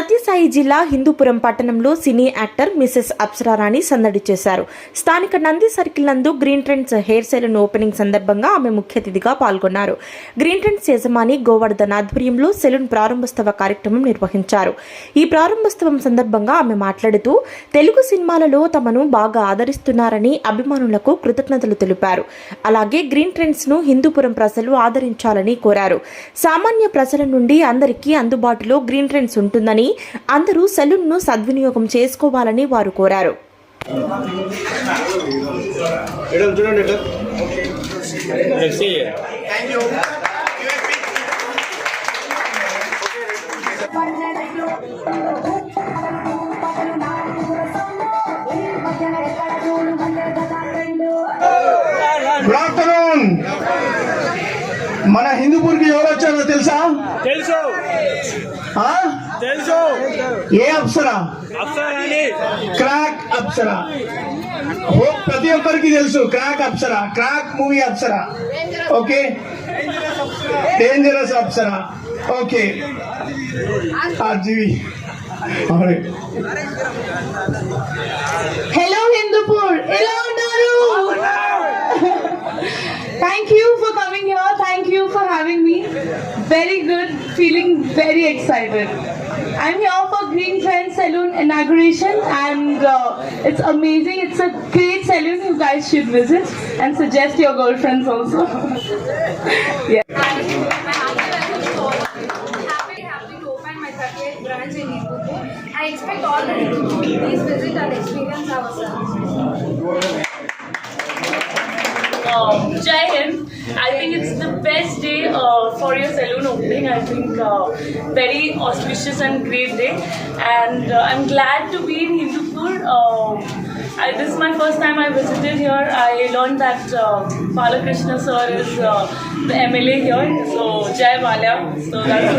Katy Sathya Sai జిల్లా హిందూపురం పట్టణంలో cine actor Mrs అప్సరారాణి సందడి చేశారు. స్థానిక నంది సర్కిల్ నందు Green Trends hair salon opening సందర్భంగా ఆమె ముఖ్య అతిథిగా పాల్గొన్నారు. గ్రీన్ ట్రెండ్స్ యజమాని గోవర్ధన్ ఆధ్వర్యంలో సెలూన్ ప్రారంభోత్సవ కార్యక్రమం నిర్వహించారు. ఈ ప్రారంభోత్సవం సందర్భంగా ఆమె మాట్లాడుతూ తెలుగు సినిమాలలో తమను బాగా ఆదరిస్తున్నారని అభిమానులకు కృతజ్ఞతలు తెలిపారు. అలాగే గ్రీన్ ట్రెండ్స్ను హిందూపురం ప్రజలు ఆదరించాలని కోరారు. సామాన్య ప్రజల నుండి అందరికీ అందుబాటులో గ్రీన్ ట్రెండ్స్ ఉంటుందని అందరూ సెలూన్ను సద్వినియోగం చేసుకోవాలని వారు కోరారు. మన హిందూపూర్కి ఎవరు వచ్చారో తెలుసా? తెలుసు. ఆ? తెలుసు ఏ అప్సరా అప్సరాని క్రాక్ అప్సరా ఓ, ప్రతి ఒక్కరికి తెలుసు crack Apsara crack movie Apsara okay dangerous Apsara okay జీవి హలో హిందూపూర్ ఎలా ఉన్నారు thank you for coming here thank you for having me very good feeling very excited I'm here for Green Trend Saloon inauguration and uh, it's amazing. It's a great saloon. You guys should visit and suggest your girlfriends also. yeah. Happy, happy to open my 38th branch in Hindupur. I expect all the people to please visit and experience ourselves. service. Um, Jai Hind. I think it's the best day for your saloon opening. I think uh, very auspicious and great day, and uh, I'm glad to be in Hindupur. Uh, I, this is my first time I visited here. I learned that uh, Balakrishna sir is uh, the MLA here, so Jai Balya. So that's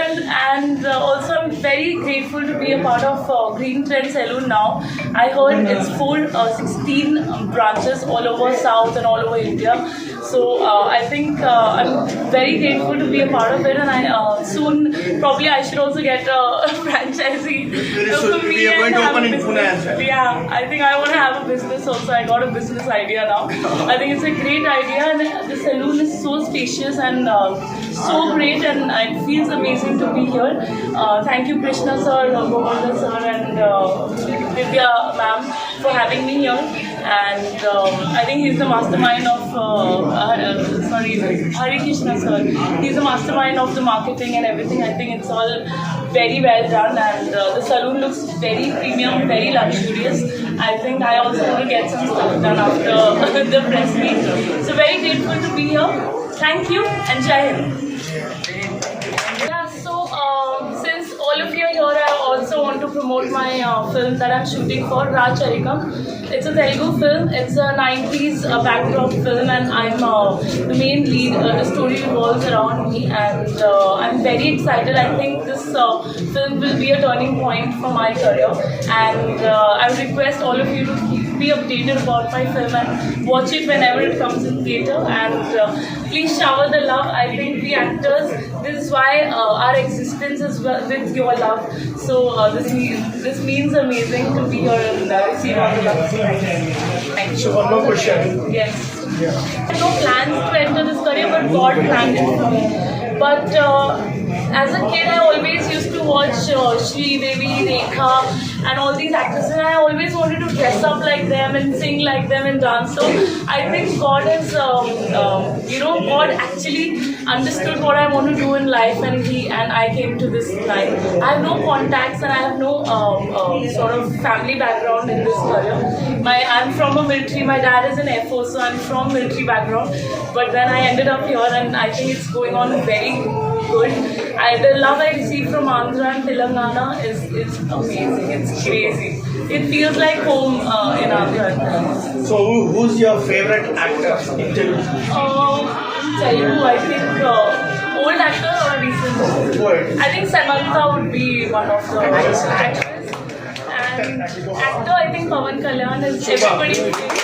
and, very grateful to be a part of uh, Green Trend Saloon now. I heard it's full uh, 16 um, branches all over South and all over India. So uh, I think uh, I'm very grateful to be a part of it, and I uh, soon probably I should also get a franchisee. Soon we me are going and to have open in. Pune as well. Yeah, I think I want to have a business also. I got a business idea now. I think it's a great idea, and the saloon is so spacious and uh, so great, and it feels amazing to be here. Uh, thank you, Krishna sir, Govardhan sir, and uh, ma'am for having me here. And um, I think he's the mastermind of, uh, uh, sorry, Hari Krishna sir. He's the mastermind of the marketing and everything. I think it's all very well done, and uh, the saloon looks very premium, very luxurious. I think I also to get some stuff done after the press meet. So very grateful to be here. Thank you and Jai Hind. Yeah, uh, all here, I also want to promote my uh, film that I'm shooting for, Raj Charikam. It's a Telugu film. It's a 90s uh, backdrop film, and I'm uh, the main lead. Uh, the story revolves around me, and uh, I'm very excited. I think this uh, film will be a turning point for my career, and I request all of you to keep me updated about my film and watch it whenever it comes in theatre. And uh, please shower the love. I think we actors, this is why uh, our existence is with your love. So uh, this means this means amazing to be here and uh, receive all the love. Thank you. So one more question. Yes. I had no plans to enter this career, but God planned it for me. But uh, as a kid, I always used to watch uh, Shri Devi, Rekha, and all these actresses, and I always wanted to dress up like them and sing like them and dance. So I think God has, um, um, you know, God actually understood what I want to do in life, and He and I came to this life. I have no contacts and I have no um, uh, sort of family background in this career. My I'm from a military. My dad is an Air Force, so I'm from military background. But then I ended up here, and I think it's going on very good. I, the love I receive from Andhra and Telangana is, is amazing. It's crazy. It feels like home uh, in Andhra. So who, who's your favorite actor in Telugu? Um, Telugu, I think uh, old actor or recent? Word. I think Samantha would be one of the actors. And actor, I think Pavan Kalyan is everybody.